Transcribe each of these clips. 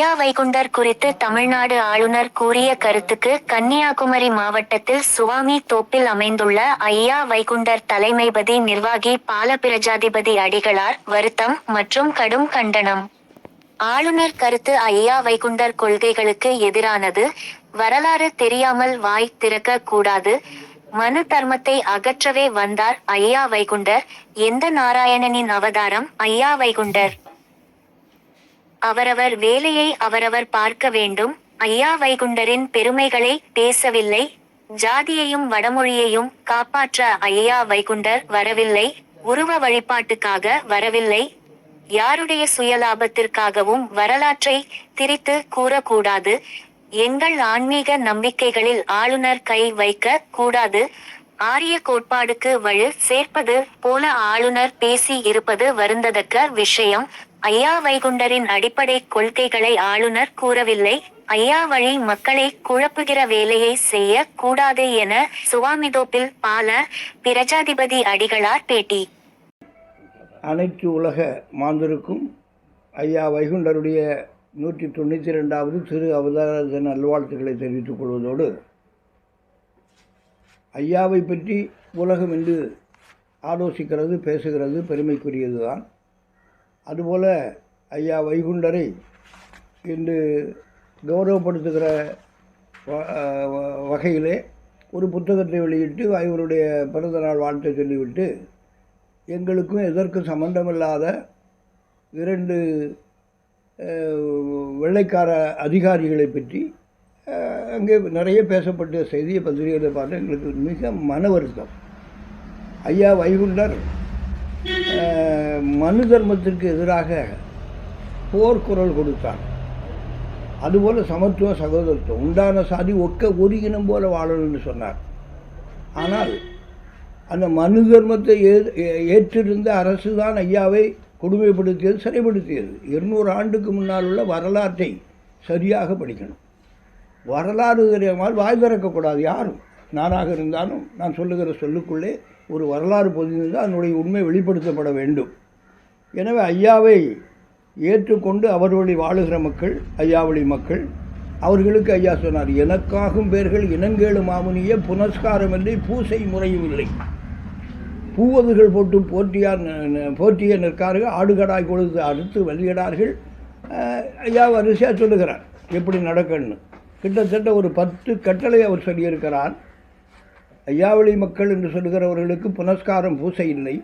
ஐயா வைகுண்டர் குறித்து தமிழ்நாடு ஆளுநர் கூறிய கருத்துக்கு கன்னியாகுமரி மாவட்டத்தில் சுவாமி தோப்பில் அமைந்துள்ள ஐயா வைகுண்டர் தலைமைபதி நிர்வாகி பாலபிரஜாதிபதி அடிகளார் வருத்தம் மற்றும் கடும் கண்டனம். ஆளுநர் கருத்து ஐயா வைகுண்டர் கொள்கைகளுக்கு எதிரானது. வரலாறு தெரியாமல் வாய் திறக்க கூடாது. மனு தர்மத்தை அகற்றவே வந்தார் ஐயா வைகுண்டர். எந்த நாராயணனின் அவதாரம் ஐயா வைகுண்டர்? அவரவர் வேலையை அவரவர் பார்க்க வேண்டும். ஐயா வைகுண்டரின் பெருமைகளை பேசவில்லை. ஜாதியையும் வடமொழியையும் காப்பாற்ற ஐயா வைகுண்டர் வரவில்லை. உருவ வழிபாட்டுக்காக வரவில்லை. யாருடைய சுயலாபத்திற்காகவும் வரலாற்றை திரித்து கூறக்கூடாது. எங்கள் ஆன்மீக நம்பிக்கைகளில் ஆளுநர் கை வைக்க கூடாது. ஆரிய கோட்பாடுக்கு வலு சேர்ப்பது போல ஆளுநர் பேசி இருப்பது வருந்ததக்க விஷயம். ஐயா வைகுண்டரின் அடிப்படை கொள்கைகளை ஆளுநர் கூறவில்லை. ஐயா வழி மக்களை குழப்புகிற வேலையை செய்ய கூடாது என சுவாமிதோப்பில் பால பிரஜாதிபதி அடிகளார் பேட்டி. அனைத்து உலக மாந்தருக்கும் ஐயா வைகுண்டருடைய நூற்றி தொண்ணூற்றி ரெண்டாவது திரு அவதார தின நல்வாழ்த்துக்களை தெரிவித்துக் கொள்வதோடு ஐயாவை பற்றி உலகம் என்று ஆலோசிக்கிறது பேசுகிறது பெருமைக்குரியது தான் அதுபோல் ஐயா வைகுண்டரை இன்று கௌரவப்படுத்துகிற வ- வ- வகையிலே ஒரு புத்தகத்தை வெளியிட்டு அவருடைய பிறந்தநாள் வாழ்த்தை சொல்லிவிட்டு எங்களுக்கும் எதற்கும் சம்பந்தமில்லாத இரண்டு வெள்ளைக்கார அதிகாரிகளை பற்றி அங்கே நிறைய பேசப்பட்ட செய்தியை பத்திரிகையில் பார்த்து எங்களுக்கு மிக மன வருத்தம். ஐயா வைகுண்டர் மனு தர்மத்திற்கு எதிராக போர்க்குரல் கொடுத்தான். அதுபோல் சமத்துவ சகோதரத்துவம். உண்டான சாதி ஒக்க ஒரு இனம் போல வாழணும்னு சொன்னார். ஆனால் அந்த மனு தர்மத்தை ஏற்றிருந்த அரசு தான் ஐயாவை கொடுமைப்படுத்தியது சிறைப்படுத்தியது. இருநூறு ஆண்டுக்கு முன்னால் உள்ள வரலாற்றை சரியாக படிக்கணும். வரலாறு தெரியாமல் வாய் திறக்கக்கூடாது யாரும். நானாக இருந்தாலும் நான் சொல்லுகிற சொல்லுக்குள்ளே ஒரு வரலாறு பொதிந்து அதனுடைய உண்மை வெளிப்படுத்தப்பட வேண்டும். எனவே ஐயாவை ஏற்றுக்கொண்டு அவர் வழி வாழுகிற மக்கள் ஐயா வழி மக்கள் அவர்களுக்கு ஐயா சொன்னார் எனக்காகும் பேர்கள் இனங்கேளு மாமுனிய புனஸ்காரம் இல்லை பூசை முறையும் இல்லை. பூவதுகள் போட்டு போற்றியார் போற்றிய நிற்கார்கள் ஆடுகடாய் கொடுத்து அறுத்து வெளியிடார்கள் ஐயா வரிசையாக சொல்லுகிறார் எப்படி நடக்கணும்னு கிட்டத்தட்ட ஒரு பத்து கட்டளை அவர் சொல்லியிருக்கிறார். ஐயாவளி மக்கள் என்று சொல்லுகிறவர்களுக்கு புனஸ்காரம் பூசை இல்லை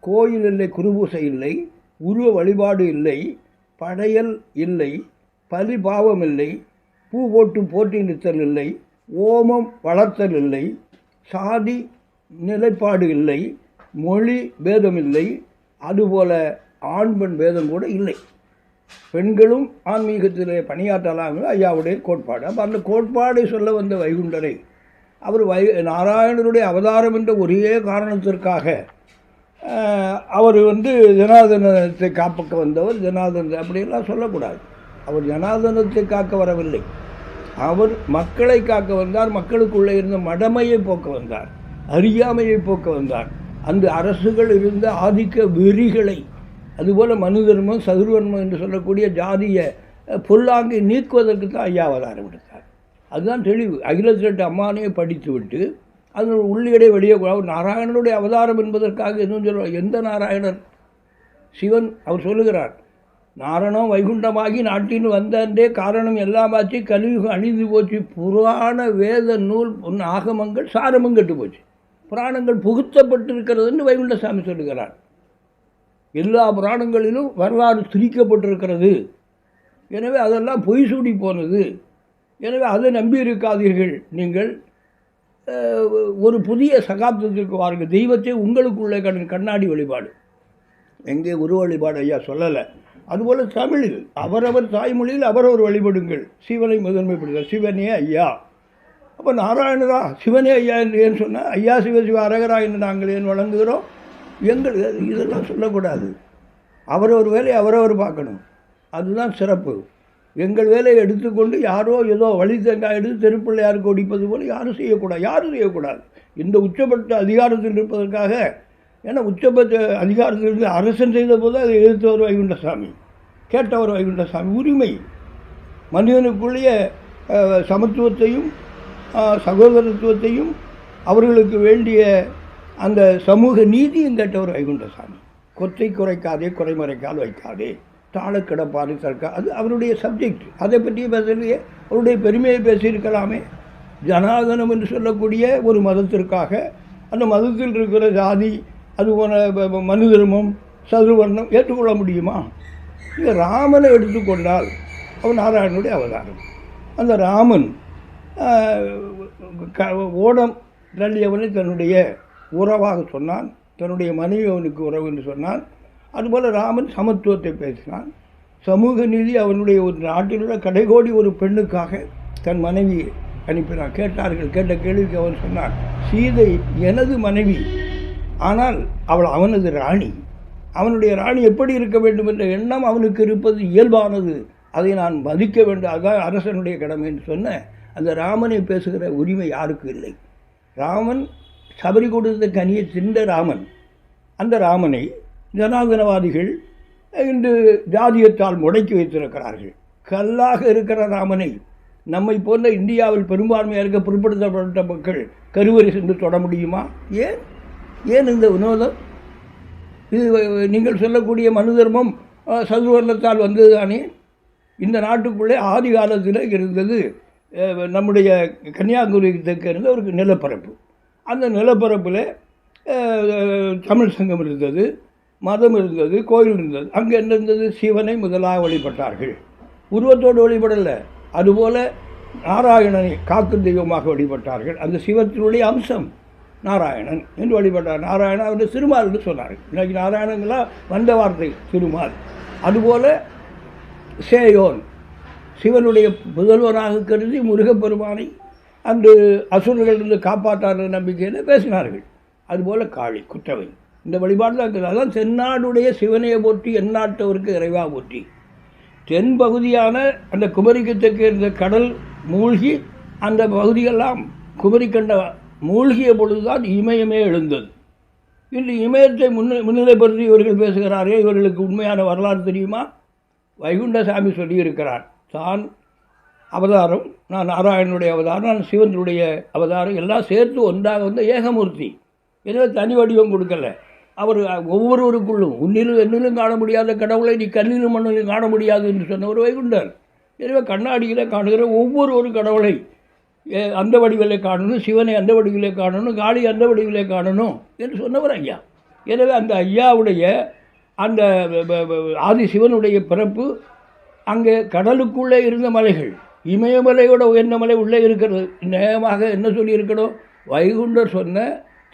கோயில் இல்லை குருபூசை இல்லை உருவ வழிபாடு இல்லை படையல் இல்லை பலி பாவம் இல்லை பூ போட்டு போட்டி நிறுத்தல் இல்லை ஓமம் வளர்த்தல் இல்லை சாதி நிலைப்பாடு இல்லை மொழி பேதம் இல்லை அதுபோல ஆண் பெண் பேதம் கூட இல்லை. பெண்களும் ஆன்மீகத்திலே பணியாற்றலாம் ஐயாவுடைய கோட்பாடு. அப்போ அந்த கோட்பாடை சொல்ல வந்த வைகுண்டரை அவர் வை நாராயணருடைய அவதாரம் என்ற ஒரே காரணத்திற்காக அவர் வந்து ஜனாதனத்தை காப்பக்க வந்தவர் ஜனாதன அப்படியெல்லாம் சொல்லக்கூடாது. அவர் ஜனாதனத்தை காக்க வரவில்லை. அவர் மக்களை காக்க வந்தார் மக்களுக்குள்ளே இருந்த மடமையை போக்க வந்தார் அறியாமையை போக்க வந்தார். அந்த அரசுகள் இருந்த ஆதிக்க வெறிகளை அதுபோல் மனு தர்மம் சதுர்வர்மம் என்று சொல்லக்கூடிய ஜாதிய அஹ், பொல்லாங்கை நீக்குவதற்கு தான் ஐயா அவதாரம் எடுத்தார் அதுதான் தெளிவு. அகிலத்திரட்டு அம்மானையே படித்துவிட்டு அதன் உள்ளீடை வெளியே அவர் நாராயணனுடைய அவதாரம் என்பதற்காக எதுவும் சொல்ல எந்த நாராயணர் சிவன் அவர் சொல்லுகிறார் நாரணம் வைகுண்டமாகி நாட்டின் வந்தன்றே காரணம் எல்லாமாச்சு கலியுகம் அழிந்து போச்சு. புராண வேத நூல் பொன் ஆகமங்கள் சாரமும் கெட்டு போச்சு. புராணங்கள் புகுத்தப்பட்டிருக்கிறதுன்னு வைகுண்டசாமி சொல்லுகிறார். எல்லா புராணங்களிலும் வரலாறு திரிக்கப்பட்டிருக்கிறது எனவே அதெல்லாம் பொய் சூடி போனது. எனவே அதை நம்பி இருக்காதீர்கள் நீங்கள் ஒரு புதிய சகாப்தத்திற்கு வாருங்கள். தெய்வத்தை உங்களுக்குள்ளே கண் கண்ணாடி வழிபாடு. எங்கே குரு வழிபாடு ஐயா சொல்லலை. அதுபோல் தமிழில் அவரவர் தாய்மொழியில் அவரவர் வழிபடுங்கள். சிவனை முதன்மைப்படுத்த சிவனே ஐயா. அப்போ நாராயணரா சிவனே ஐயா என்று ஏன் சொன்னால் ஐயா சிவ சிவ அரகரா என்று நாங்கள் ஏன் வழங்குகிறோம்? எங்கள் இதெல்லாம் சொல்லக்கூடாது. அவரவர் வேலையை அவரவர் பார்க்கணும். அதுதான் சிறப்பு. எங்கள் வேலையை எடுத்துக்கொண்டு யாரோ ஏதோ வழி தேங்காய் எடுத்து தெருப்பிள்ளையாருக்கு ஒடிப்பது போல யாரும் செய்யக்கூடாது யாரும் செய்யக்கூடாது. இந்த உச்சபட்ச அதிகாரத்தில் இருப்பதற்காக ஏன்னா உச்சபட்ச அதிகாரத்தில் இருந்து அரசன் செய்த போது அதை எதிர்த்தவர் வைகுண்டசாமி கேட்டவர் வைகுண்டசாமி உரிமை. மனிதனுக்குள்ளேய சமத்துவத்தையும் சகோதரத்துவத்தையும் அவர்களுக்கு வேண்டிய அந்த சமூக நீதியும் கேட்டவர் வைகுண்டசாமி கொத்தை குறைக்காதே குறைமறைக்கால் வைக்காதே. தாழ கிடப்பாது தற்கா அது அவருடைய சப்ஜெக்ட் அதை பற்றி பேசலையே. அவருடைய பெருமையை பேசியிருக்கலாமே. ஜனாதனம் என்று சொல்லக்கூடிய ஒரு மதத்திற்காக அந்த மதத்தில் இருக்கிற ஜாதி அது போன மனு தர்மம் சதுர்வர்ணம் ஏற்றுக்கொள்ள முடியுமா? இந்த ராமனை எடுத்துக்கொண்டால் அவன் நாராயணனுடைய அவதாரம். அந்த ராமன் க- ஓடம் தள்ளியவனை தன்னுடைய உறவாக சொன்னான் தன்னுடைய மனைவி அவனுக்கு உறவு என்று சொன்னான் அதுபோல் ராமன் சமத்துவத்தை பேசினான். சமூக நீதி அவனுடைய ஒரு நாட்டில் உள்ள கடைகோடி ஒரு பெண்ணுக்காக தன் மனைவியை அனுப்பினான். கேட்டார்கள் கேட்ட கேள்விக்கு அவன் சொன்னான் சீதை எனது மனைவி ஆனால் அவள் அவனது ராணி. அவனுடைய ராணி எப்படி இருக்க வேண்டும் என்ற எண்ணம் அவனுக்கு இருப்பது இயல்பானது. அதை நான் மதிக்க வேண்டும். அதுதான் அரசனுடைய கடமை என்று சொன்ன அந்த ராமனை பேசுகிற உரிமை யாருக்கும் இல்லை. ராமன் சபரி கொடுத்த கனியை தின்ற ராமன். அந்த ராமனை ஜனாதனவாதிகள் இன்று ஜாதியத்தால் முடக்கி வைத்திருக்கிறார்கள். கல்லாக இருக்கிற ராமனை நம்மை போன்ற இந்தியாவில் பெரும்பான்மையாக இருக்க பிற்படுத்தப்பட்ட மக்கள் கருவறை சென்று தொட முடியுமா? ஏன்? ஏன் இந்த வினோதம்? இது நீங்கள் சொல்லக்கூடிய மனு தர்மம் சதுவர்ணத்தால் வந்ததுதானே? வந்தது தானே இந்த நாட்டுக்குள்ளே ஆதி காலத்தில் இருந்தது நம்முடைய கன்னியாகுமரி தெற்கு இருந்த ஒரு நிலப்பரப்பு. அந்த நிலப்பரப்பில் தமிழ் சங்கம் இருந்தது. மதம் இருந்தது கோயில் இருந்தது. அங்கே என்ன இருந்தது? சிவனை முதலாக வழிபட்டார்கள். உருவத்தோடு வழிபடலை. அதுபோல் நாராயணனை காக்கும் தெய்வமாக வழிபட்டார்கள். அந்த சிவத்தினுடைய அம்சம் நாராயணன் என்று வழிபட்டார். நாராயணன் அவர் திருமால் என்று சொன்னார்கள். இன்றைக்கு நாராயணங்களா வந்த வார்த்தை திருமால். அதுபோல் சேயோன் சிவனுடைய புதல்வனாக கருதி முருகப்பெருமானை அன்று அசுரர்களிருந்து காப்பாற்றார் நம்பிக்கையில் பேசினார்கள். அதுபோல் காளி குற்றவை இந்த வழிபாடு இருக்கிறது இருக்குது அதான் தென்னாடுடைய சிவனையை போற்றி எந்நாட்டவருக்கு இறைவா போற்றி. தென் பகுதியான அந்த குமரிக்கு தெற்கு இருந்த கடல் மூழ்கி அந்த பகுதியெல்லாம் குமரிக்கண்ட மூழ்கிய பொழுதுதான் இமயமே எழுந்தது. இன்று இமயத்தை முன்ன முன்னிலைப்படுத்தி இவர்கள் பேசுகிறாரே இவர்களுக்கு உண்மையான வரலாறு தெரியுமா? வைகுண்டசாமி சொல்லியிருக்கிறார். தான் அவதாரம் நான் நாராயணனுடைய அவதாரம் நான் சிவனுடைய அவதாரம் எல்லாம் சேர்த்து ஒன்றாக வந்த ஏகமூர்த்தி. எனவே தனி வடிவம் கொடுக்கல. அவர் ஒவ்வொருவருக்குள்ளும் உன்னிலும் என்னிலும் காண முடியாத கடவுளை நீ கண்ணிலும் மண்ணிலும் காண முடியாது என்று சொன்னவர் வைகுண்டர். எனவே கண்ணாடியில் காணுகிற ஒவ்வொரு ஒரு கடவுளை அந்த வடிவிலே காணணும் சிவனை அந்த வடிவிலே காணணும் காளி அந்த வடிவிலே காணணும் என்று சொன்னவர் ஐயா. எனவே அந்த ஐயாவுடைய அந்த ஆதி சிவனுடைய பிறப்பு அங்கே கடலுக்குள்ளே இருந்த மலைகள் இமயமலையோட உயர்ந்த மலை உள்ளே இருக்கிறது. நேயமாக என்ன சொல்லியிருக்கணும் வைகுண்டர் சொன்ன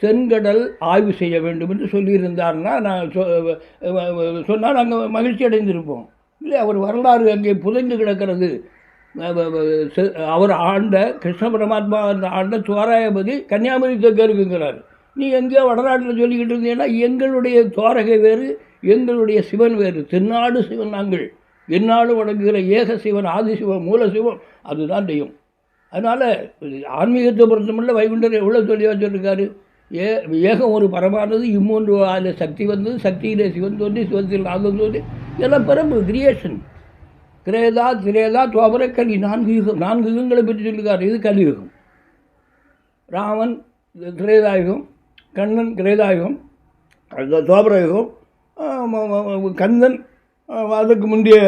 தென்கடல் ஆய்வு செய்ய வேண்டும் என்று சொல்லியிருந்தார்னா நான் சொ சொன்னால் நாங்கள் மகிழ்ச்சி அடைந்திருப்போம். இல்லை அவர் வரலாறு அங்கே புதைந்து கிடக்கிறது. அவர் ஆண்ட கிருஷ்ண பரமாத்மா ஆண்ட துவாராயபதி கன்னியாகுமரி தெற்கு இருக்குங்கிறார் நீ எங்கேயோ வடநாட்டில் சொல்லிக்கிட்டு இருந்தீங்கன்னா எங்களுடைய துவாரகை வேறு எங்களுடைய சிவன் வேறு. தென்னாடு சிவன் நாங்கள். எந்நாடு வணங்குகிற ஏக சிவன் ஆதி மூலசிவம் மூல சிவம் அதுதான் தெய்வம். அதனால் ஆன்மீகத்தை பொறுத்தமல்ல வைகுண்டர் எவ்வளோ சொல்லி வச்சுருக்காரு ஏ ஏகம் ஒரு பரமானது இம்மொன்று அதில் சக்தி வந்தது சக்தியிலே சிவன் தோன்றி சிவத்தில் நாகம் தோன்றி இதெல்லாம் பரம்பு கிரியேஷன் கிரேதா திரேதா துவபர கலி நான்கு யுகம் நான்கு யுகங்களை பற்றி சொல்லியிருக்காரு. இது கலியுகம். ராமன் திரேதாயுகம் கண்ணன் கிரேதாயுகம் அது துவாபரயுகம் கந்தன் அதுக்கு முந்தைய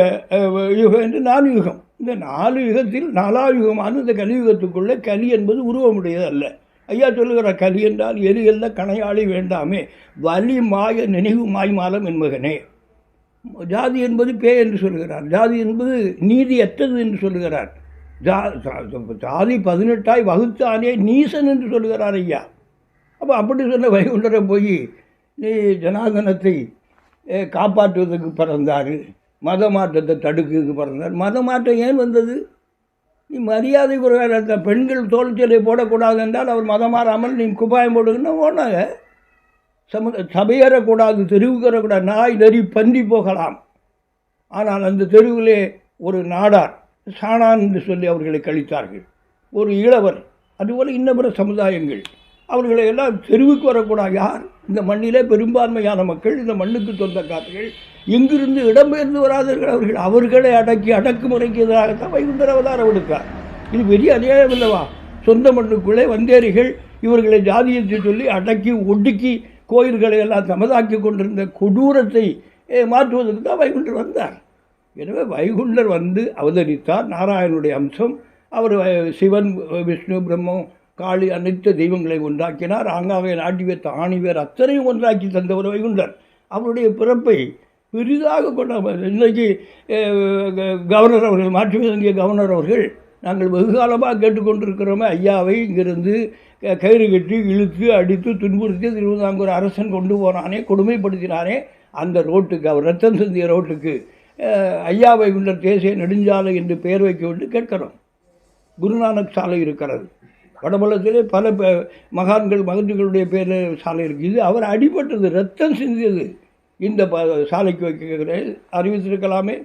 யுகம் என்று நாலு யுகம். இந்த நாலு யுகத்தில் நாலாவது யுகமான இந்த கலியுகத்துக்குள்ளே கலி என்பது உருவமுடையது அல்ல ஐயா சொல்லுகிற கலி என்றால் எது எல்ல கணையாளி வேண்டாமே வலி மாய நினைவு மாய் மாலம் என்பகனே. ஜாதி என்பது பே என்று சொல்கிறார். ஜாதி என்பது நீதியற்றது என்று சொல்கிறார். ஜா ஜாதி பதினெட்டாய் வகுத்தானே நீசன் என்று சொல்கிறார் ஐயா. அப்போ அப்படி சொன்ன வைகுண்டரை போய் நீ ஜனாதனத்தை காப்பாற்றுவதற்கு பிறந்தார் மத மாற்றத்தை தடுக்கிறதுக்கு பிறந்தார். மத மாற்றம் ஏன் வந்தது? மரியாதை குறைவாக பெண்கள் தோல்ச்சலை போடக்கூடாது என்றால் அவர் மதம் மாறாமல் நீ குப்பாயம் போடுங்கன்னா ஓடினாங்க. சம சபையேறக்கூடாது தெருவுக்கு வரக்கூடாது நாய் நெறி பந்தி போகலாம். ஆனால் அந்த தெருவிலே ஒரு நாடார் சாணான் என்று சொல்லி அவர்களை கழித்தார்கள். ஒரு இளவர் அதுபோல் இன்னும் பிற சமுதாயங்கள். அவர்களை எல்லாம் தெருவுக்கு வரக்கூடாது. யார்? இந்த மண்ணிலே பெரும்பான்மையான மக்கள் இந்த மண்ணுக்கு சொந்தக்காரர்கள். எங்கிருந்து இடம்பெயர்ந்து வராதவர்கள் அவர்கள். அவர்களை அடக்கி அடக்குமுறைக்கு எதிராகத்தான் வைகுண்டர் அவதாரம் எடுத்தார் இது பெரிய அநியாயம் அல்லவா? சொந்த மண்ணுக்குள்ளே வந்தேரிகள் இவர்களை ஜாதியத்தை சொல்லி அடக்கி ஒடுக்கி கோயில்களை எல்லாம் தமதாக்கி கொண்டிருந்த கொடூரத்தை மாற்றுவதற்கு தான் வைகுண்டர் வந்தார். எனவே வைகுண்டர் வந்து அவதரித்தார். நாராயணனுடைய அம்சம். அவர் சிவன் விஷ்ணு பிரம்மம் காளி அனைத்து தெய்வங்களை உண்டாக்கினார். ஆங்காவே நாட்டி வைத்த ஆணிவேர் அத்தனையும் ஒன்றாக்கி தந்தவர் வைகுண்டர் அவருடைய பிறப்பை பெரிதாக கொண்ட இன்றைக்கு க- கவர்னர் அவர்கள் மாற்றி கவர்னர் அவர்கள் நாங்கள் வெகுகாலமாக கேட்டுக்கொண்டிருக்கிறோமே. ஐயாவை இங்கிருந்து கயிறு கட்டி இழுத்து அடித்து துன்புறுத்தி திருவிதாங்கூர் அரசன் கொண்டு போனானே கொடுமைப்படுத்தினானே அந்த ரோட்டுக்கு அவர் ரத்தம் சிந்திய ரோட்டுக்கு ஐயாவை குண்டர் தேசிய நெடுஞ்சாலை என்று பெயர் வைக்க வேண்டும் கேட்கிறோம். குருநானக் சாலை இருக்கிறது. வடபலத்திலே பல மகான்கள் மகன்களுடைய பேரில் சாலை இருக்குது இது அவர் அடிபட்டது ரத்தம் சிந்தியது. இந்த ப சாலைக்கு வைக்கிறேன் அறிவித்திருக்கலாமே.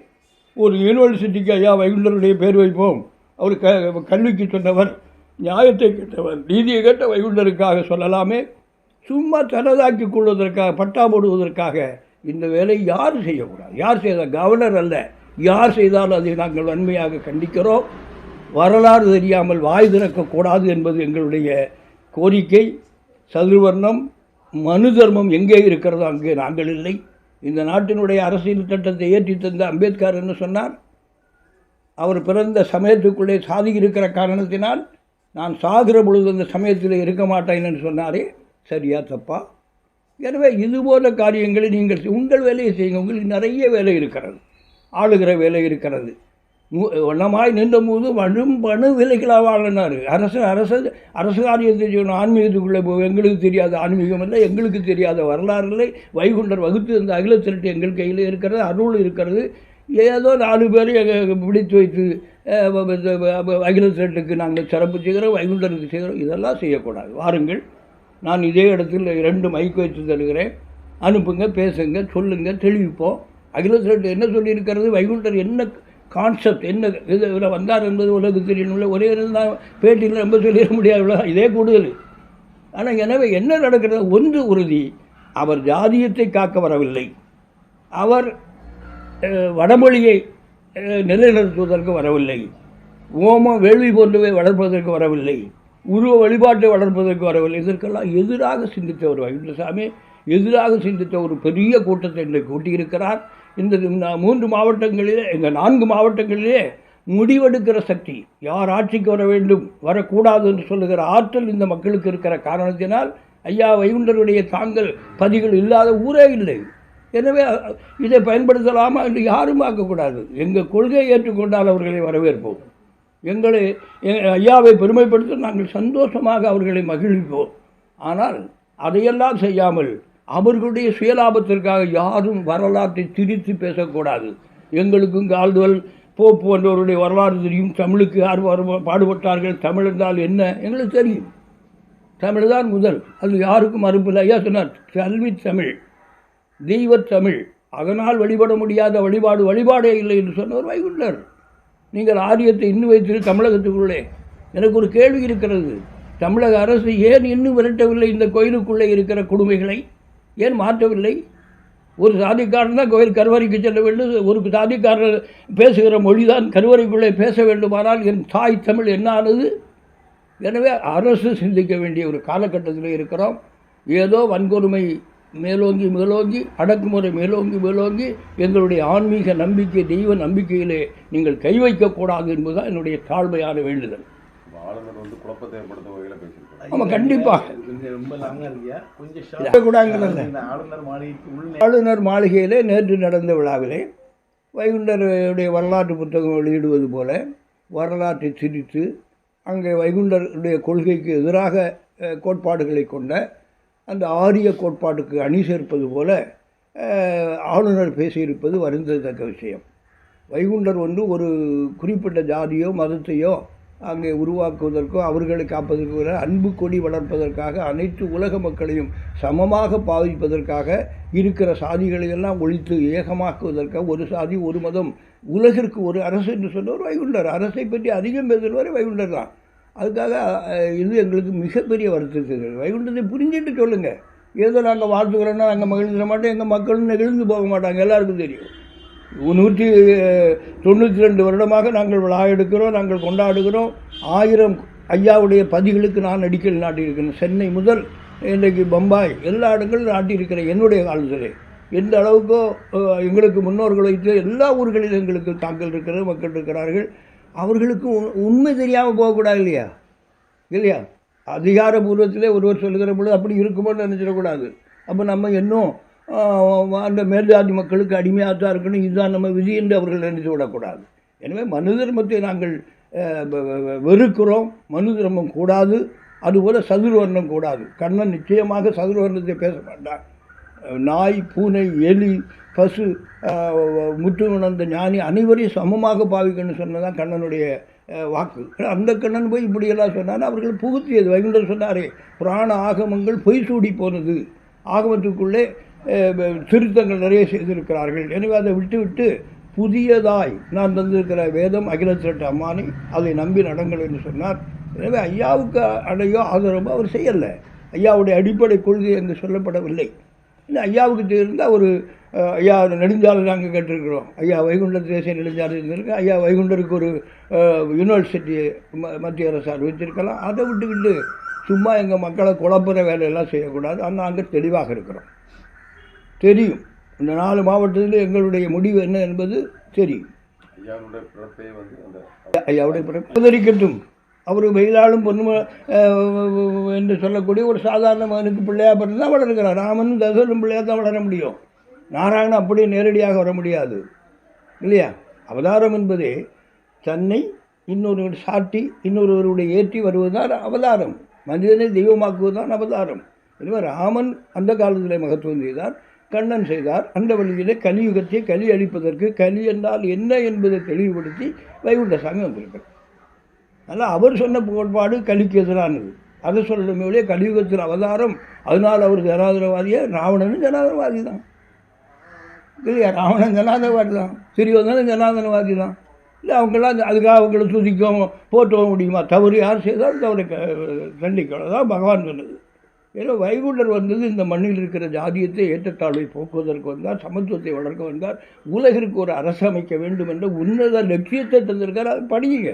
ஒரு யூனிவர்சிட்டிக்கு ஐயா வைகுண்டருடைய பேர் வைப்போம். அவர் க கல்விக்கு சொன்னவர் நியாயத்தை கேட்டவர் நீதியை கேட்ட வைகுண்டருக்காக சொல்லலாமே. சும்மா தனதாக்கி கொள்வதற்காக பட்டா போடுவதற்காக இந்த வேலை யார் செய்யக்கூடாது? யார் செய்த கவர்னர் அல்ல. யார் செய்தாலும் அதை நாங்கள் வன்மையாக கண்டிக்கிறோம்? வரலாறு தெரியாமல் வாய் திறக்கக்கூடாது என்பது எங்களுடைய கோரிக்கை. சதுர்வர்ணம் மனு தர்மம் எங்கே இருக்கிறதோ அங்கே நாங்கள் இல்லை. இந்த நாட்டினுடைய அரசியல் சட்டத்தை ஏற்றி தந்த அம்பேத்கர் என்ன சொன்னார்? அவர் பிறந்த சமயத்துக்குள்ளே சாதி இருக்கிற காரணத்தினால் நான் சாகிற பொழுது அந்த சமயத்தில் இருக்க மாட்டேன் என்று சொன்னாரே. சரியா தப்பா? எனவே இதுபோல காரியங்களை நீங்கள் உங்கள் வேலையை செய்யுங்க உங்களுக்கு நிறைய வேலை இருக்கிறது. ஆளுகிற வேலை இருக்கிறது. மு- நின்றபோது வரும் பணு விலைகளாக வாங்கினார் அரசு அரசு அரசு காரியத்தை செய்யணும். ஆன்மீகத்துக்குள்ளே போய் எங்களுக்கு தெரியாத ஆன்மீகம் இல்லை எங்களுக்கு தெரியாத வரலாறு இல்லை. வைகுண்டர் வகுத்து இந்த அகில திரட்டு எங்கள் கையில் இருக்கிறது அருள் இருக்கிறது. ஏதோ நாலு பேரை எங்கள் பிடித்து வைத்து அகில திரட்டுக்கு நாங்கள் சிறப்பு செய்கிறோம் வைகுண்டருக்கு செய்கிறோம். இதெல்லாம் செய்யக்கூடாது. வாருங்கள் நான் இதே இடத்தில் ரெண்டு மைக் வச்சு தருகிறேன். அனுப்புங்க பேசுங்க சொல்லுங்கள் தெளிவிப்போம். அகில திரட்டு என்ன சொல்லியிருக்கிறது? வைகுண்டர் என்ன கான்செப்ட் என்ன இது இதில் வந்தார் என்பது உலகு தெரியணும்ல ஒரே இருந்தால் பேட்டியில் ரொம்ப சொல்லிட முடியாது இதே கூடுதல். ஆனால் எனவே என்ன நடக்கிறது? ஒன்று உறுதி. அவர் ஜாதியத்தை காக்க வரவில்லை. அவர் வடமொழியை நிலைநிறுத்துவதற்கு வரவில்லை. ஓம வேள்வி போன்றவை வளர்ப்பதற்கு வரவில்லை. உருவ வழிபாட்டை வளர்ப்பதற்கு வரவில்லை. இதற்கெல்லாம் எதிராக சிந்தித்த ஒரு வைகுண்டசாமி எதிராக சிந்தித்த ஒரு பெரிய கூட்டத்தை இன்றைக்கு கூட்டியிருக்கிறார். இந்த மூன்று மாவட்டங்களிலே இந்த நான்கு மாவட்டங்களிலே முடிவெடுக்கிற சக்தி யார் ஆட்சிக்கு வர வேண்டும் வரக்கூடாது என்று சொல்லுகிற ஆற்றல் இந்த மக்களுக்கு இருக்கிற காரணத்தினால் ஐயா வைகுண்டருடைய தாங்கள் பதிகள் இல்லாத ஊரே இல்லை. எனவே இதை பயன்படுத்தலாமா என்று யாரும் ஆக்கக்கூடாது எங்கள் கொள்கையை ஏற்றுக்கொண்டால் அவர்களை வரவேற்போம். எங்களை ஐயாவை பெருமைப்படுத்த நாங்கள் சந்தோஷமாக அவர்களை மகிழ்விப்போம். ஆனால் அதையெல்லாம் செய்யாமல் அவர்களுடைய சுயலாபத்திற்காக யாரும் வரலாற்றை திரித்து பேசக்கூடாது. எங்களுக்கும் கால்டுவல் போப் போன்றவருடைய வரலாறு தெரியும். தமிழுக்கு யார் பாடுபட்டார்கள்? தமிழ் என்றால் என்ன? எங்களுக்கு தெரியும். தமிழ் தான் முதல். அது யாருக்கும் மறுப்பில்லை ஐயா சொன்னார் கல்வி தமிழ் தெய்வத்தமிழ் அதனால் வழிபட முடியாத வழிபாடு வழிபாடே இல்லை என்று சொன்னவர் வைகுண்டர். நீங்கள் ஆரியத்தை இன்னும் வைத்திரு தமிழகத்துக்குள்ளே. எனக்கு ஒரு கேள்வி இருக்கிறது. தமிழக அரசு ஏன் இன்னும் விரட்டவில்லை? இந்த கோயிலுக்குள்ளே இருக்கிற கொடுமைகளை ஏன் மாற்றவில்லை? ஒரு சாதிக்காரன் தான் கோயில் கருவறைக்கு செல்ல வேண்டும். ஒரு சாதிக்காரர் பேசுகிற மொழிதான் கருவறைக்குள்ளே பேச வேண்டுமானால் என் தாய் தமிழ் என்ன ஆனது எனவே அரசு சிந்திக்க வேண்டிய ஒரு காலகட்டத்தில் இருக்கிறோம். ஏதோ வன்கொடுமை மேலோங்கி மேலோங்கி அடக்குமுறை மேலோங்கி மேலோங்கி எங்களுடைய ஆன்மீக நம்பிக்கை தெய்வ நம்பிக்கையிலே நீங்கள் கை வைக்கக்கூடாது என்பதுதான் என்னுடைய தாழ்மையான வேண்டுதல். ஆளுநர் வந்து குழப்பத்தை ஏற்படுத்த வகையில் பேசுகிறேன் ஆமாம் கண்டிப்பாக. இந்த ஆளுநர் மாளிகையிலே நேற்று நடந்த விழாவிலே வைகுண்டருடைய வரலாற்று புத்தகம் வெளியிடுவது போல வரலாற்றை திரித்து அங்கே வைகுண்டருடைய கொள்கைக்கு எதிராக கோட்பாடுகளை கொண்ட அந்த ஆரிய கோட்பாட்டுக்கு அணி சேர்ப்பது போல ஆளுநர் பேசியிருப்பது வருந்தத்தக்க விஷயம். வைகுண்டர் வந்து ஒரு குறிப்பிட்ட ஜாதியோ மதத்தையோ அங்கே உருவாக்குவதற்கோ அவர்களை காப்பதற்கோ அன்பு கொடி வளர்ப்பதற்காக அனைத்து உலக மக்களையும் சமமாக பாவிப்பதற்காக இருக்கிற சாதிகளை எல்லாம் ஒழித்து ஏகமாக்குவதற்காக ஒரு சாதி ஒரு மதம் உலகிற்கு ஒரு அரசு என்று சொன்னவர் வைகுண்டர். அரசை பற்றி அதிகம் பேசுகிறவர் வைகுண்டர் தான். அதுக்காக இது எங்களுக்கு மிகப்பெரிய வருத்தத்தை வைகுண்டத்தை புரிஞ்சுட்டு சொல்லுங்கள் ஏதோ நாங்கள் வாழ்த்துக்கிறோன்னா நாங்கள் மகிழ்ந்துட மாட்டோம் எங்கள் மக்களும் நெகிழ்ந்து போக மாட்டாங்க. எல்லாருக்கும் தெரியும். நூற்றி தொண்ணூற்றி ரெண்டு வருடமாக நாங்கள் விழா எடுக்கிறோம் நாங்கள் கொண்டாடுகிறோம். ஆயிரம் ஐயாவுடைய பதிகளுக்கு நான் அடிக்கல் நாட்டியிருக்கிறேன். சென்னை முதல் இன்றைக்கு பம்பாய் எல்லா இடங்களும் நாட்டியிருக்கிறேன் என்னுடைய காலத்திலே. எந்த அளவுக்கோ எங்களுக்கு முன்னோர்கள் வைத்து எல்லா ஊர்களிலும் எங்களுக்கு தாக்கல் இருக்கிறது மக்கள் இருக்கிறார்கள். அவர்களுக்கு உண்மை தெரியாமல் போகக்கூடாது இல்லையா? இல்லையா? அதிகாரபூர்வத்திலே ஒருவர் சொல்லுகிற பொழுது அப்படி இருக்குமோன்னு நினச்சிடக்கூடாது. அப்போ நம்ம இன்னும் அந்த மேல்ஜாதி மக்களுக்கு அடிமையாக தான் இருக்கணும். இதுதான் நம்ம விதி என்று அவர்கள் நினைத்து விடக்கூடாது. எனவே மனு தர்மத்தை நாங்கள் வெறுக்கிறோம். மனு தர்மம் கூடாது. அதுபோல் சதுர்வர்ணம் கூடாது. கண்ணன் நிச்சயமாக சதுர்வர்ணத்தை பேச மாட்டான். நாய் பூனை எலி பசு ஆஹ், முற்று உணர்ந்த ஞானி அனைவரையும் சமமாக பாவிக்கணும்னு சொன்னதான் கண்ணனுடைய வாக்கு. அந்த கண்ணன் போய் இப்படியெல்லாம் சொன்னார். அவர்கள் புகுத்தியது. வைகுண்டர் சொன்னாரே புராண ஆகமங்கள் பொய் சூடி போனது. ஆகமத்துக்குள்ளே திருத்தங்கள் நிறைய செய்திருக்கிறார்கள். எனவே அதை விட்டுவிட்டு புதியதாய் நான் தந்திருக்கிற வேதம் அகிலத்திரட்டு அம்மானி அதை நம்பி நடங்கள் என்று சொன்னார். எனவே ஐயாவுக்கு அடையோ ஆதரவு அவர் செய்யலை. ஐயாவுடைய அடிப்படை கொள்கை என்று சொல்லப்படவில்லை. இல்லை ஐயாவுக்கு இருந்தால் ஒரு ஐயா நெடுஞ்சாலை நாங்கள் கேட்டிருக்கிறோம். ஐயா வைகுண்ட தேசிய நெடுஞ்சாலை இருந்திருக்கு ஐயா வைகுண்டருக்கு ஒரு யூனிவர்சிட்டி ம மத்திய அரசால் வச்சிருக்கலாம் அதை விட்டுக்கிட்டு சும்மா எங்கள் மக்களை குழப்புற வேலையெல்லாம் செய்யக்கூடாது. ஆனால் நாங்கள் தெளிவாக இருக்கிறோம். தெரியும். இந்த நாலு மாவட்டத்தில் எங்களுடைய முடிவு என்ன என்பது தெரியும். ஐயாவுடைய பிறப்பே அவர் வெயிலாளும் பொண்ணு என்று சொல்லக்கூடிய ஒரு சாதாரண மகனுக்கு பிள்ளையாக பிறந்து தான் வளர்க்கிறார் ராமனும் தசரனும் பிள்ளையாக தான் வளர முடியும். நாராயணன் அப்படியே நேரடியாக வர முடியாது. இல்லையா? அவதாரம் என்பதே தன்னை இன்னொருவர் சாட்டி இன்னொருவருடைய ஏற்றி வருவதுதான் அவதாரம். மனிதனை தெய்வமாக்குவதுதான் அவதாரம். எனவே ராமன் அந்த காலத்தில் மகத்துவம் செய்தார். கண்ணன் செய்தார். அந்த வழியிலே கலியுகத்தை கலி அழிப்பதற்கு கலி என்றால் என்ன என்பதை தெளிவுபடுத்தி வைகுண்ட சாமி வந்திருக்கிறார் அதனால் அவர் சொன்ன கோட்பாடு கலிக்கு எதிரானது அதை சொல்லணுமே ஒழிய கலியுகத்தின் அவதாரம் அதனால் அவர் ஜனாதரவாதியே ராவணனும் ஜனாதரவாதி தான் இல்லையா? ராவணன் ஜனாதரவாதி தான் சிறியவனும் ஜனாதனவாதி தான் இல்லை அவங்களாம் அதுக்காக அவங்கள துதிக்கவும் போற்றவும் முடியுமா? தவறு யார் செய்தாலும் தவறு க- தண்டிக்கணும். தான் பகவான் சொன்னது. ஏதோ வைகுண்டர் வந்தது இந்த மண்ணில் இருக்கிற ஜாதியத்தை ஏற்றத்தாழ்வை போக்குவதற்கு வந்தார் சமத்துவத்தை வளர்க்க வந்தார் உலகிற்கு ஒரு அரசு அமைக்க வேண்டும் என்ற உன்னத லட்சியத்தை தந்திருக்கார். அதை படியுங்க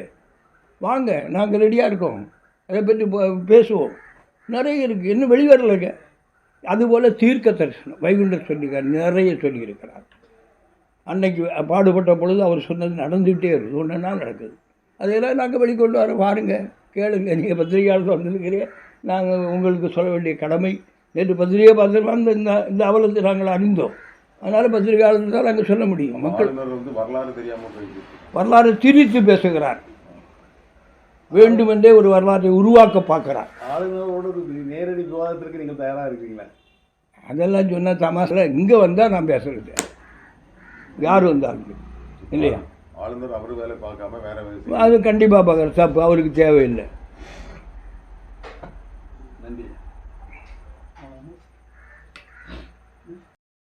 வாங்க நாங்கள் ரெடியாக இருக்கோம். அதை பற்றி பேசுவோம். நிறைய இருக்குது இன்னும் வெளிவரலைங்க. அதுபோல் தீர்க்க தரிசனம். வைகுண்டர் சொல்லியிருக்கார் நிறைய சொல்லியிருக்கிறார். அன்னைக்கு பாடுபட்ட பொழுது அவர் சொன்னது நடந்துகிட்டே இருக்குது ஒன்று நடக்குது? அதையெல்லாம் நாங்கள் வெளிக்கொண்டு வர பாருங்கள் கேளுங்க. நீங்கள் பத்திரிகையாளர் வந்திருக்கிறீங்க. நாங்கள் உங்களுக்கு சொல்ல வேண்டிய கடமை. நேற்று பத்திரிகை பார்த்து வந்த இந்த இந்த அவலத்தை நாங்கள் அறிந்தோம். அதனால் பத்திரிகையாளர் தான் நாங்கள் சொல்ல முடியும். மக்கள் வந்து வரலாறு தெரியாம போயிட்டு வரலாறு திரித்து பேசுகிறார். வேண்டுமென்றே ஒரு வரலாற்றை உருவாக்க பார்க்கிறார். ஆளுநரோட ஒரு நேரடி விவாதத்திற்கு நீங்கள் தயாராக இருக்கீங்களா? அதெல்லாம் சொன்னால் தமாசில் இங்கே வந்தால் நான் பேசுறது. யார் வந்தாலும். இல்லையா? ஆளுநர் அவரு வேலை பார்க்காம வேற அது கண்டிப்பாக பார்க்குற தப்பு. அவருக்கு தேவையில்லை.